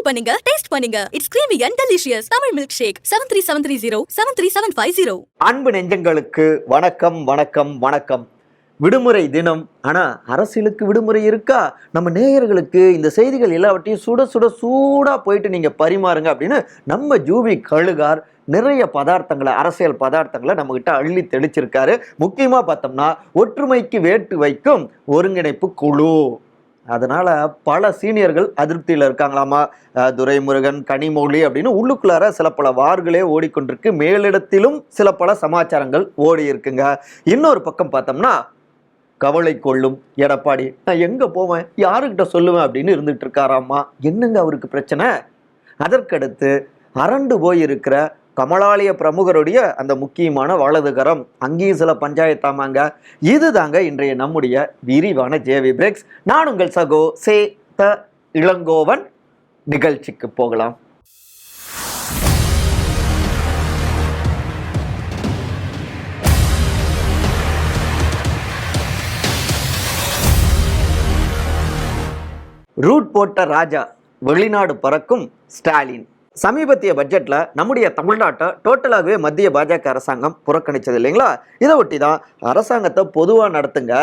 Try பண்ணுங்க taste பண்ணுங்க. It's creamy and delicious Tamil milkshake seven three seven three zero seven three seven five zero அன்பு நெஞ்சங்களுக்கு வணக்கம் வணக்கம் வணக்கம். விடுமுறை தினம். ஆனா அரசியலுக்கு விடுமுறை இருக்கா? நம்ம நேயர்களுக்கு இந்த செய்திகள் எல்லாவற்றையும் சுட சுட சூடா போயிட்டு நீங்க பரிமாறுங்க அப்படின்னு நம்ம ஜூவி கழுகார் நிறைய பதார்த்தங்களை அரசியல் பதார்த்தங்களை நம்மகிட்ட அள்ளி தெளிச்சிருக்காரு. முக்கியமா பார்த்தோம்னா ஒற்றுமைக்கு வேட்டு வைக்கும் ஒருங்கிணைப்பு குழு. அதனால் பல சீனியர்கள் அதிருப்தியில் இருக்காங்களாமா? துரைமுருகன் கனிமொழி அப்படின்னு உள்ளுக்குள்ளார சில பல வார்களே ஓடிக்கொண்டிருக்கு. மேலிடத்திலும் சில பல சமாச்சாரங்கள் ஓடி இருக்குங்க. இன்னொரு பக்கம் பார்த்தோம்னா கவலை கொள்ளும் எடப்பாடி. நான் எங்கே போவேன்? யாருக்கிட்ட சொல்லுவேன் அப்படின்னு இருந்துகிட்டு இருக்காராம்மா. என்னங்க அவருக்கு பிரச்சனை? அதற்கடுத்து அரண்டு போய் இருக்கிற கமலாலய பிரமுகருடைய அந்த முக்கியமான வலதுகரம். அங்கேயும் சில பஞ்சாயத்தாமாங்க இதுதாங்க இன்றைய நம்முடைய விரிவான ஜேவி பிரேக்ஸ் நான் உங்கள் சகோ சே த இளங்கோவன். நிகழ்ச்சிக்கு போகலாம். ரூட் போட்ட ராஜா வெளிநாடு பறக்கும் ஸ்டாலின். சமீபத்திய பட்ஜெட்ல நம்முடைய தமிழ்நாட்டை டோட்டலாகவே மத்திய பாஜக அரசாங்கம் புறக்கணிச்சது இல்லைங்களா? இதை ஒட்டி தான் அரசாங்கத்தை பொதுவாக நடத்துங்க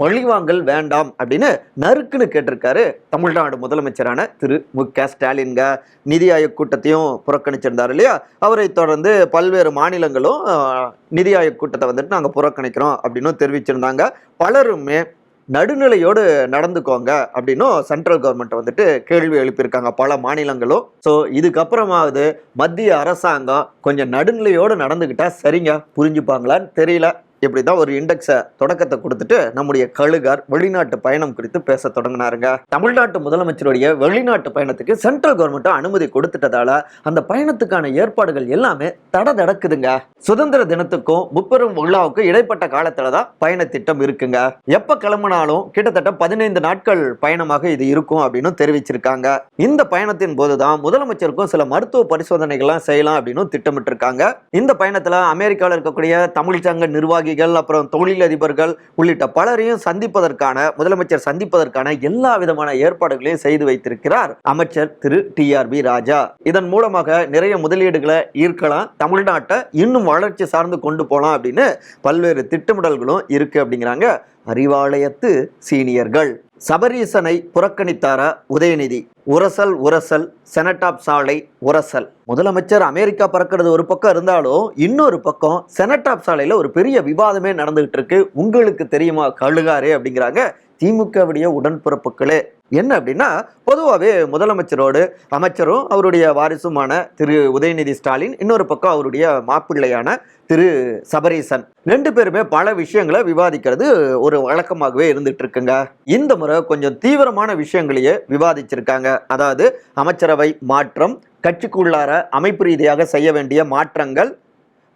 பழிவாங்கல் வேண்டாம் அப்படின்னு நறுக்குன்னு கேட்டிருக்காரு தமிழ்நாடு முதலமைச்சரான திரு மு க ஸ்டாலின்க நிதி ஆயோக் கூட்டத்தையும் புறக்கணிச்சிருந்தார் இல்லையா? அவரை தொடர்ந்து பல்வேறு மாநிலங்களும் நிதி ஆயோக் கூட்டத்தை வந்துட்டு நாங்கள் புறக்கணிக்கிறோம் அப்படின்னு தெரிவிச்சிருந்தாங்க. பலருமே நடுநிலையோடு நடந்துக்கோங்க அப்படின்னும் சென்ட்ரல் கவர்மெண்ட் வந்துட்டு கேள்வி எழுப்பியிருக்காங்க பல மாநிலங்களும். ஸோ இதுக்கப்புறமாவது மத்திய அரசாங்கம் கொஞ்சம் நடுநிலையோடு நடந்துக்கிட்டா சரிங்க புரிஞ்சுப்பாங்களான்னு தெரியல. இப்படி தான் ஒரு இண்டெக்ஸை தொடக்கத்தை கொடுத்துட்டு நம்முடைய கழுகார் வெளிநாட்டு பயணம் குறித்து பேச தொடங்கினாருங்க. தமிழ்நாட்டு முதலமைச்சருடைய வெளிநாட்டு பயணத்துக்கு சென்ட்ரல் கவர்மெண்ட் அனுமதி கொடுத்துட்டதால அந்த பயணத்துக்கான ஏற்பாடுகள் எல்லாமே தட தடக்குதுங்க சுதந்திர தினத்துக்கும் முப்பெரும் விழாவுக்கும் இடைப்பட்ட காலத்துல தான் பயண திட்டம் இருக்குங்க. எப்ப கிளம்புனாலும் கிட்டத்தட்ட பதினைந்து நாட்கள் பயணமாக இது இருக்கும் அப்படின்னு தெரிவிச்சிருக்காங்க. இந்த பயணத்தின் போதுதான் முதலமைச்சருக்கும் சில மருத்துவ பரிசோதனைகள்லாம் செய்யலாம் அப்படின்னு திட்டமிட்டு இருக்காங்க இந்த பயணத்துல அமெரிக்காவில் இருக்கக்கூடிய தமிழ்ச்சங்க நிர்வாகிகள் அப்புறம் தொழிலதிபர்கள் உள்ளிட்ட பலரையும் சந்திப்பதற்கான முதலமைச்சர் சந்திப்பதற்கான எல்லா விதமான ஏற்பாடுகளையும் செய்து வைத்திருக்கிறார் அமைச்சர் திரு. டி. ஆர். பி. ராஜா. இதன் மூலமாக நிறைய முதலீடுகளை ஈர்க்கலாம் தமிழ்நாட்டை இன்னும் வளர்ச்சி சார்ந்து கொண்டு போகலாம் அப்படின்னு பல்வேறு திட்டமிடல்களும் இருக்கு அப்படிங்கிறாங்க அறிவாலயத்து சீனியர்கள். சபரீசனை புறக்கணித்தாரா உதயநிதி? உரசல் உரசல் செனட்டாப் சாலை உரசல். முதலமைச்சர் அமெரிக்கா பறக்கிறது ஒரு பக்கம் இருந்தாலும் இன்னொரு பக்கம் செனட்டாப் சாலையில் ஒரு பெரிய விவாதமே நடந்துகிட்டு இருக்கு உங்களுக்கு தெரியுமா கழுகாரே அப்படிங்கிறாங்க திமுகவுடைய உடன்பிறப்புகளே. என்ன அப்படின்னா பொதுவாகவே முதலமைச்சரோடு அமைச்சரும் அவருடைய வாரிசுமான திரு உதயநிதி ஸ்டாலின் இன்னொரு பக்கம் அவருடைய மாப்பிள்ளையான திரு சபரீசன். ரெண்டு பேருமே பல விஷயங்களை விவாதிக்கிறது ஒரு வழக்கமாகவே இருந்துட்டு இருக்குங்க இந்த முறை கொஞ்சம் தீவிரமான விஷயங்களையே விவாதிச்சிருக்காங்க. அதாவது அமைச்சரவை மாற்றம் கட்சிக்குள்ளார அமைப்பு ரீதியாக செய்ய வேண்டிய மாற்றங்கள்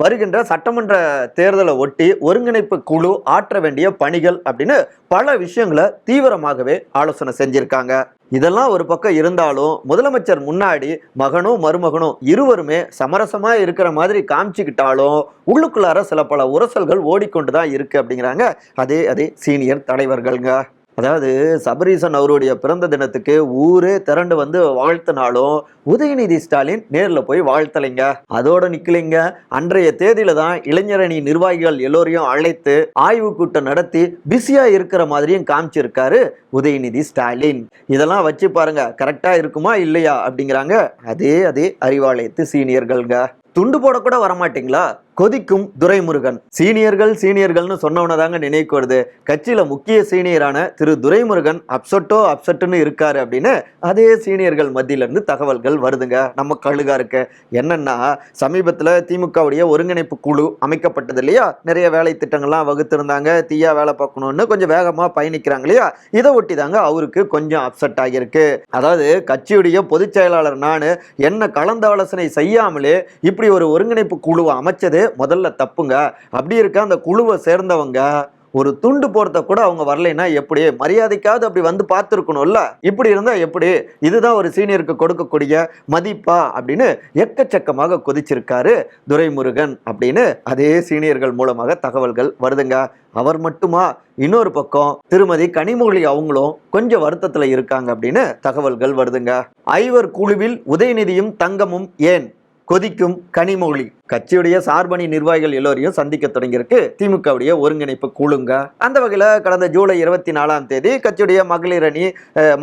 வருகின்ற சட்டமன்ற தேர்தலை ஒட்டி ஒருங்கிணைப்பு குழு ஆற்ற வேண்டிய பணிகள் அப்படின்னு பல விஷயங்களை தீவிரமாகவே ஆலோசனை செஞ்சிருக்காங்க. இதெல்லாம் ஒரு பக்கம் இருந்தாலும் முதலமைச்சர் முன்னாடி மகனும் மருமகனும் இருவருமே சமரசமாக இருக்கிற மாதிரி காமிச்சுக்கிட்டாலும் உள்ளுக்குள்ளார சில பல உரசல்கள் ஓடிக்கொண்டு தான் இருக்குது அப்படிங்கிறாங்க. அதே அதே சீனியர் தலைவர்கள்ங்க. அதாவது சபரீசன் அவருடைய பிறந்த தினத்துக்கு ஊரே திரண்டு வந்து வாழ்த்தினாலும் உதயநிதி ஸ்டாலின் நேரில் போய் வாழ்த்தலைங்க. அதோட நிக்கலைங்க. அன்றைய தேதியில தான் இளைஞரணி நிர்வாகிகள் எல்லோரையும் அழைத்து ஆய்வு கூட்டம் நடத்தி பிஸியா இருக்கிற மாதிரியும் காமிச்சிருக்காரு உதயநிதி ஸ்டாலின். இதெல்லாம் வச்சு பாருங்க கரெக்டா இருக்குமா இல்லையா அப்படிங்கிறாங்க. அதே அதே அறிவாலயத்து சீனியர்கள்ங்க. துண்டு போட கூட வரமாட்டீங்களா? கொதிக்கும் துரைமுருகன். சீனியர்கள் சீனியர்கள்னு சொன்னவன தாங்க நினைவுக்கு வருது. கட்சியில முக்கிய சீனியரான திரு துரைமுருகன் அப்செட்டோ அப்செட்டுன்னு இருக்காரு அப்படின்னு அதே சீனியர்கள் மத்தியில இருந்து தகவல்கள் வருதுங்க. நம்ம கழுகாருக்கு என்னன்னா சமீபத்துல திமுகவுடைய ஒருங்கிணைப்பு குழு அமைக்கப்பட்டது இல்லையா? நிறைய வேலை திட்டங்கள்லாம் வகுத்திருந்தாங்க. தீயா வேலை பார்க்கணும்னு கொஞ்சம் வேகமா பயணிக்கிறாங்க இல்லையா? இதை ஒட்டி தாங்க அவருக்கு கொஞ்சம் அப்செட் ஆகியிருக்கு. அதாவது கட்சியுடைய பொதுச் செயலாளர் நான் என்ன கலந்தாலோசனை செய்யாமலே இப்படி ஒரு ஒருங்கிணைப்பு குழுவை அமைச்சது? முதல்ல தப்புங்க. அப்படி இருக்க அந்த குழுவை சேர்ந்தவங்க ஒரு துண்டு போகிறத கூட அவங்க வரலைன்னா எப்படி? மரியாதைக்காவது அப்படி வந்து பார்த்துருக்கணும்ல? இப்படி இருந்தா எப்படி? இதுதான் ஒரு சீனியருக்கு கொடுக்கக்கூடிய மதிப்பா? அப்படின்னு எக்கச்சக்கமாக கொதிச்சிருக்காரு துரைமுருகன் அப்படின்னு அதே சீனியர்கள் மூலமாக தகவல்கள் வருதுங்க. அவர் மட்டுமா? இன்னொரு பக்கம் திருமதி கனிமொழி அவங்களும் கொஞ்சம் வருத்தத்துல இருக்காங்க அப்படின்னு தகவல்கள் வருதுங்க. ஐவர் குழுவில் உதயநிதியும் தங்கமும் ஏன்? கொதிக்கும் கனிமொழி. கட்சியுடைய சார்பணி நிர்வாகிகள் எல்லோரையும் சந்திக்க தொடங்கியிருக்கு. திமுகவுடைய ஒருங்கிணைப்பு குழுங்க. அந்த வகையில் கடந்த ஜூலை இருபத்தி நாலாம் தேதி கட்சியுடைய மகளிர் அணி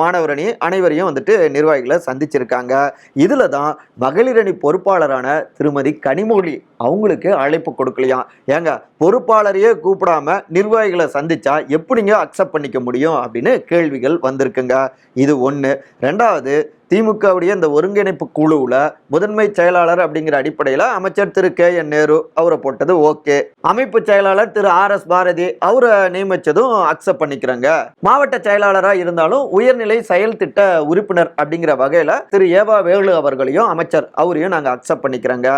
மாணவர் அணி அனைவரையும் வந்துட்டு நிர்வாகிகளை சந்திச்சிருக்காங்க. இதில் தான் மகளிர் அணி பொறுப்பாளரான திருமதி கனிமொழி அவங்களுக்கு அழைப்பு கொடுக்கலையாம் ஏங்க பொறுப்பாளரையே கூப்பிடாம நிர்வாகிகளை சந்திச்சா எப்படிங்க அக்செப்ட் பண்ணிக்க முடியும் அப்படின்னு கேள்விகள் வந்திருக்குங்க. இது ஒன்று ரெண்டாவது திமுகவுடைய இந்த ஒருங்கிணைப்பு குழுவில் முதன்மை செயலாளர் அப்படிங்கிற அடிப்படையில் அமைச்சர் திரு கே என் நேரு அவரை போட்டது ஓகே. அமைப்பு செயலாளர் திரு ஆர் எஸ் பாரதி அவரை நியமிச்சதும் அக்செப்ட் பண்ணிக்கிறாங்க. மாவட்ட செயலாளராக இருந்தாலும் உயர்நிலை செயல் திட்ட உறுப்பினர் அப்படிங்கிற வகையில் திரு ஏவா வேலு அவர்களையும் அமைச்சர் அவரையும் நாங்கள் அக்செப்ட் பண்ணிக்கிறோங்க.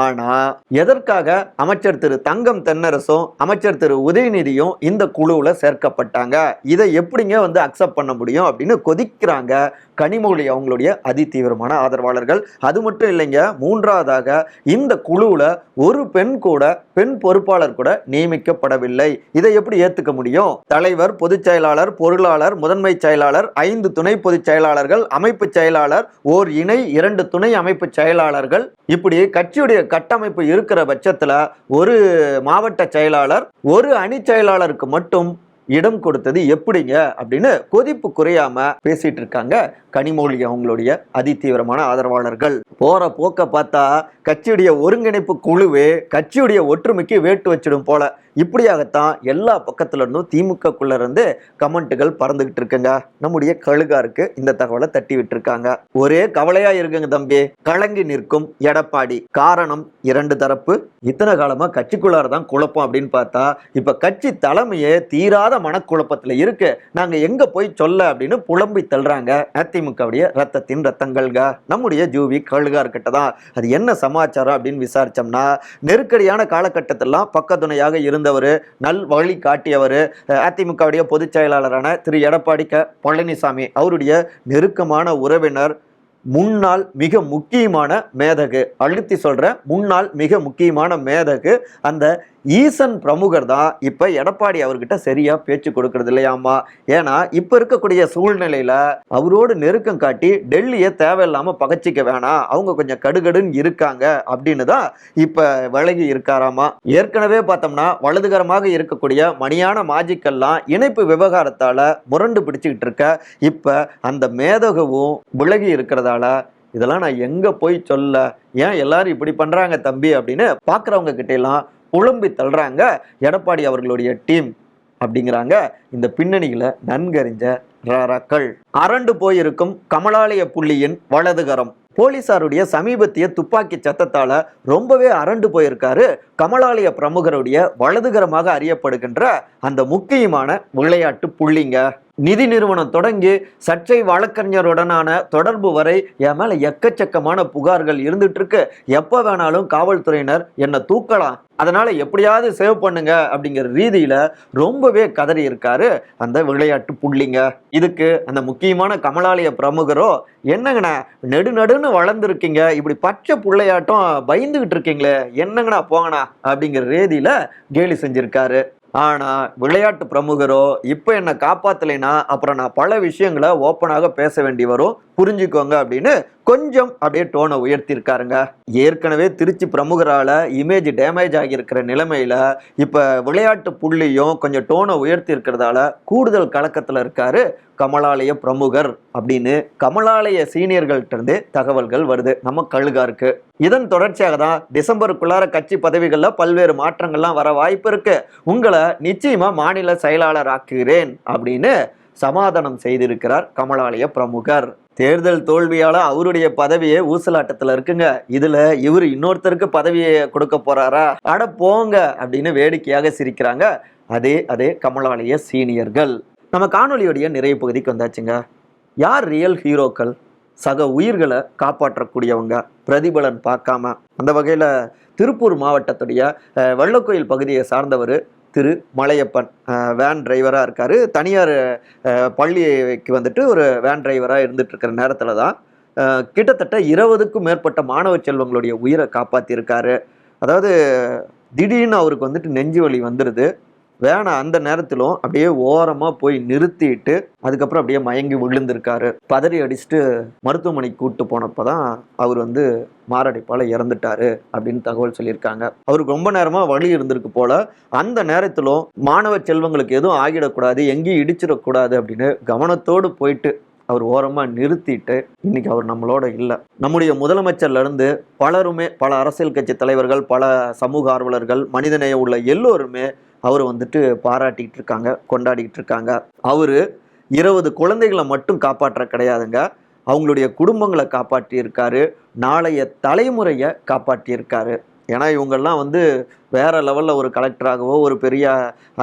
ஆனால் எதற்காக அமைச்சர் திரு தங்கம் தென்னரசும் அமைச்சர் திரு உதயநிதியும் இந்த குழுவில் சேர்க்கப்பட்டாங்க? இதை எப்படிங்க வந்து அக்செப்ட் பண்ண முடியும் அப்படின்னு கொதிக்கிறாங்க. கனிமொழி அவங்களுடைய அதிதீவிரமான ஆதரவாளர்கள். அது மட்டும் இல்லைங்க மூன்றாவதாக இந்த குழுவில் ஒரு பெண் கூட பெண் பொறுப்பாளர் கூட நியமிக்கப்படவில்லை. இதை எப்படி ஏத்துக்க முடியும்? தலைவர் பொதுச் செயலாளர் பொருளாளர் முதன்மை செயலாளர் ஐந்து துணை பொதுச் செயலாளர்கள் அமைப்பு செயலாளர் ஓர் இணை இரண்டு துணை அமைப்பு செயலாளர்கள். இப்படி கட்சியுடைய கட்டமைப்பு இருக்கிற பட்சத்துல ஒரு மாவட்ட செயலாளர் ஒரு அணி செயலாளருக்கு மட்டும் இடம் கொடுத்தது எப்படிங்க அப்படின்னு கொதிப்பு குறையாம பேசிட்டு இருக்காங்க கனிமொழி அவங்களுடைய அதிதீவிரமான ஆதரவாளர்கள். போற போக்க பார்த்தா கட்சியுடைய ஒருங்கிணைப்பு குழுவே கட்சியுடைய ஒற்றுமைக்கு வேட்டு வச்சிடும் போல. இப்படியாகத்தான் எல்லா பக்கத்துல இருந்தும் திமுகக்குள்ள இருந்து கமெண்ட்டுகள் பறந்துகிட்டு இருக்குங்க. நம்முடைய கழுகாருக்கு இந்த தகவலை தட்டி விட்டுருக்காங்க. ஒரே கவலையா இருக்குங்க தம்பி. கலங்கி நிற்கும் எடப்பாடி. காரணம் இரண்டு தரப்பு. இத்தனை காலமா கட்சிக்குள்ளார தான் குழப்பம் அப்படின்னு பார்த்தா இப்ப கட்சி தலைமையே தீராத மனக்குழப்பத்தில் இருக்கு. நாங்க எங்க போய் சொல்ல அப்படின்னு புலம்பி தள்ளுறாங்க. அதிமுகவுடைய ரத்தத்தின் ரத்தங்கள்க. நம்முடைய ஜூவி கழுகார்கிட்ட தான். அது என்ன சமாச்சாரம் அப்படின்னு விசாரிச்சோம்னா நெருக்கடியான காலகட்டத்திலாம் பக்கத்துணையாக இருந்தவர் நல் வழி காட்டியவர் அதிமுகவுடைய பொதுச் செயலாளரான திரு. எடப்பாடி க. பழனிசாமி அவருடைய நெருக்கமான உறவினர் முன்னாள் மிக முக்கியமான மேதகு. அழுத்தி சொல்கிற முன்னாள் மிக முக்கியமான மேதகு. அந்த ஈசன் பிரமுகர் தான் இப்போ எடப்பாடி அவர்கிட்ட சரியா பேச்சு கொடுக்கறது இல்லையாமா ஏன்னா இப்போ இருக்கக்கூடிய சூழ்நிலையில அவரோடு நெருக்கம் காட்டி டெல்லியை தேவையில்லாம பகச்சிக்க வேணாம். அவங்க கொஞ்சம் கடுகடுன்னு இருக்காங்க அப்படின்னு தான் இப்போ விலகி இருக்காராமா? ஏற்கனவே பார்த்தோம்னா வலதுகரமாக இருக்கக்கூடிய மணியான மாஜிக்கெல்லாம் இணைப்பு விவகாரத்தால் முரண்டு பிடிச்சிக்கிட்டு இருக்க இப்போ அந்த மேதகவும் விலகி இருக்கிறதால இதெல்லாம் நான் எங்கே போய் சொல்ல? ஏன் எல்லாரும் இப்படி பண்ணுறாங்க தம்பி அப்படின்னு பார்க்குறவங்க கிட்ட எல்லாம் புலம்பி தள்ளுறாங்க. எடப்பாடி அவர்களுடைய டீம் அப்படிங்கிறாங்க. இந்த பின்னணிகளை நன்கறிஞ்ச ரக்கள் அரண்டு போயிருக்கும் கமலாலய புள்ளியின் வலதுகரம் போலீசாருடைய சமீபத்திய துப்பாக்கி சத்தத்தால ரொம்பவே அரண்டு போயிருக்காரு. கமலாலய பிரமுகருடைய வலதுகரமாக அறியப்படுகின்ற அந்த முக்கியமான விளையாட்டு புள்ளிங்க. நிதி நிறுவனம் தொடங்கி சர்ச்சை வழக்கறிஞருடனான தொடர்பு வரை என் மேலே எக்கச்சக்கமான புகார்கள் இருந்துகிட்ருக்கு எப்போ வேணாலும் காவல்துறையினர் என்னை தூக்கலாம். அதனால் எப்படியாவது சேவ் பண்ணுங்க அப்படிங்கிற ரீதியில் ரொம்பவே கதறி இருக்காரு அந்த விளையாட்டு புள்ளிங்க. இதுக்கு அந்த முக்கியமான கமலாலய பிரமுகரோ என்னங்கண்ணா நெடு நடுன்னு வளர்ந்துருக்கீங்க. இப்படி பச்சை புள்ளையாட்டம் பயந்துகிட்டு இருக்கீங்களே என்னங்கண்ணா போங்கண்ணா? அப்படிங்கிற ரீதியில் கேலி செஞ்சுருக்காரு. ஆனா விளையாட்டு பிரமுகரோ இப்போ என்னை காப்பாற்றலைன்னா அப்புறம் நான் பல விஷயங்களை ஓப்பனாக பேச வேண்டி வரும். புரிஞ்சுக்கோங்க அப்படின்னு கொஞ்சம் அப்படியே டோனை உயர்த்தியிருக்காருங்க. ஏற்கனவே திருச்சி பிரமுகரால் இமேஜ் டேமேஜ் ஆகியிருக்கிற நிலைமையில் இப்போ விளையாட்டு புள்ளியும் கொஞ்சம் டோனை உயர்த்தி இருக்கிறதால கூடுதல் கலக்கத்தில் இருக்காரு கமலாலய பிரமுகர் அப்படின்னு கமலாலய சீனியர்கள்ட்டருந்து தகவல்கள் வருது. நம்ம கழுகாருக்கு இதன் தொடர்ச்சியாக தான் டிசம்பருக்குள்ளார கட்சி பதவிகளில் பல்வேறு மாற்றங்கள்லாம் வர வாய்ப்பு இருக்கு. உங்களை நிச்சயமாக மாநில செயலாளர் ஆக்குகிறேன் அப்படின்னு சமாதானம் செய்திருக்கிறார் கமலாலய பிரமுகர். தேர்தல் தோல்வியால அவருடைய பதவியே ஊசலாட்டத்துல இருக்குங்க. இதுல இவர் இன்னொருத்தருக்கு பதவியை கொடுக்க போறாரா? அட போங்க அப்படின்னு வேடிக்கையாக சிரிக்கிறாங்க. அதே அதே கமலாலய சீனியர்கள். நம்ம காணொளியுடைய நிறைய பகுதிக்கு வந்தாச்சுங்க. யார் ரியல் ஹீரோக்கள் சக உயிர்களை காப்பாற்றக்கூடியவங்க பிரதிபலன் பார்க்காம. அந்த வகையில் திருப்பூர் மாவட்டத்துடைய வள்ளக்கோயில் பகுதியை சார்ந்தவர் திரு மலையப்பன் வேன் டிரைவராக இருக்கார். தனியார் பள்ளிக்கு வந்துட்டு ஒரு வேன் டிரைவராக இருந்துகிட்ருக்கிற நேரத்தில் தான் கிட்டத்தட்ட இருபதுக்கும் மேற்பட்ட மாணவ செல்வங்களுடைய உயிரை காப்பாற்றியிருக்காரு அதாவது திடீர்னு அவருக்கு வந்துட்டு நெஞ்சு வலி வந்துடுது வேணா அந்த நேரத்திலும் அப்படியே ஓரமாக போய் நிறுத்திட்டு அதுக்கப்புறம் அப்படியே மயங்கி விழுந்திருக்காரு. பதறி அடிச்சுட்டு மருத்துவமனைக்கு கூப்பிட்டு போனப்போ தான் அவர் வந்து மாரடைப்பால் இறந்துட்டாரு அப்படின்னு தகவல் சொல்லியிருக்காங்க. அவருக்கு ரொம்ப நேரமாக வழி இருந்திருக்கு போல. அந்த நேரத்திலும் மாணவ செல்வங்களுக்கு எதுவும் ஆகிடக்கூடாது எங்கேயும் இடிச்சிடக்கூடாது அப்படின்னு கவனத்தோடு போயிட்டு அவர் ஓரமாக நிறுத்திட்டு இன்னைக்கு அவர் நம்மளோட இல்லை. நம்முடைய முதலமைச்சர்லேருந்து பலருமே பல அரசியல் கட்சி தலைவர்கள் பல சமூக ஆர்வலர்கள் மனிதநேயம் உள்ள எல்லோருமே அவர் வந்துட்டு பாராட்டிக்கிட்டு இருக்காங்க கொண்டாடிக்கிட்டு இருக்காங்க அவர் இருபது குழந்தைகளை மட்டும் காப்பாற்ற கிடையாதுங்க. அவங்களுடைய குடும்பங்களை காப்பாற்றியிருக்காரு. நாளைய தலைமுறையை காப்பாற்றியிருக்காரு. ஏன்னா இவங்கெல்லாம் வந்து வேற லெவலில் ஒரு கலெக்டராகவோ ஒரு பெரிய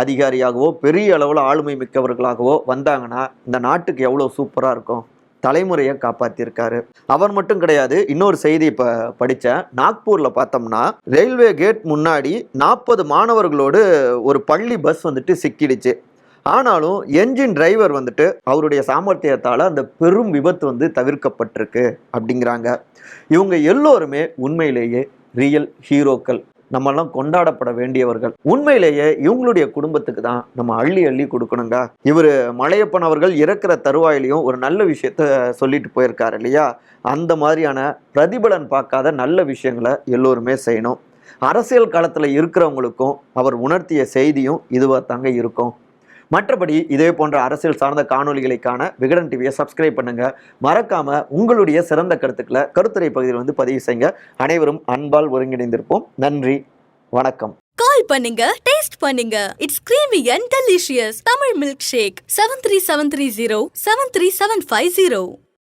அதிகாரியாகவோ பெரிய அளவில் ஆளுமை மிக்கவர்களாகவோ வந்தாங்கன்னா இந்த நாட்டுக்கு எவ்வளோ சூப்பராக இருக்கும்? தலைமுறையை காப்பாற்றியிருக்காரு அவர் மட்டும் கிடையாது இன்னொரு செய்தி இப்போ படித்தேன் நாக்பூரில் பார்த்தோம்னா ரயில்வே கேட் முன்னாடி நாற்பது மாணவர்களோடு ஒரு பள்ளி பஸ் வந்துட்டு சிக்கிடுச்சு. ஆனாலும் என்ஜின் டிரைவர் வந்துட்டு அவருடைய சாமர்த்தியத்தால் அந்த பெரும் விபத்து வந்து தவிர்க்கப்பட்டிருக்கு அப்படிங்கிறாங்க. இவங்க எல்லோருமே உண்மையிலேயே ரியல் ஹீரோக்கள் நம்மெல்லாம் கொண்டாடப்பட வேண்டியவர்கள். உண்மையிலேயே இவங்களுடைய குடும்பத்துக்கு தான் நம்ம அள்ளி அள்ளி கொடுக்கணுங்க இவர் மலையப்பன் அவர்கள் இறக்கிற தருவாயிலையும் ஒரு நல்ல விஷயத்த சொல்லிட்டு போயிருக்காரு இல்லையா? அந்த மாதிரியான பிரதிபலன் பார்க்காத நல்ல விஷயங்களை எல்லோருமே செய்யணும். அரசியல் களத்தில் இருக்கிறவங்களுக்கும் அவர் உணர்த்திய செய்தியும் இதுவாக தாங்க இருக்கும். மற்றபடி இதே போன்ற அரசியல் சார்ந்த காணொளிகளை விகடன் டிவியை சப்ஸ்கிரைப் பண்ணுங்க. மறக்காம உங்களுடைய சிறந்த கருத்துக்களை கருத்துரை பகுதியில் வந்து பதிவு செய்யுங்க. அனைவரும் அன்பால் ஒருங்கிணைந்திருப்போம். நன்றி வணக்கம். கால் பண்ணுங்க டேஸ்ட் பண்ணுங்க. It's creamy and delicious Tamil milk shake seven three seven three zero seven three seven five zero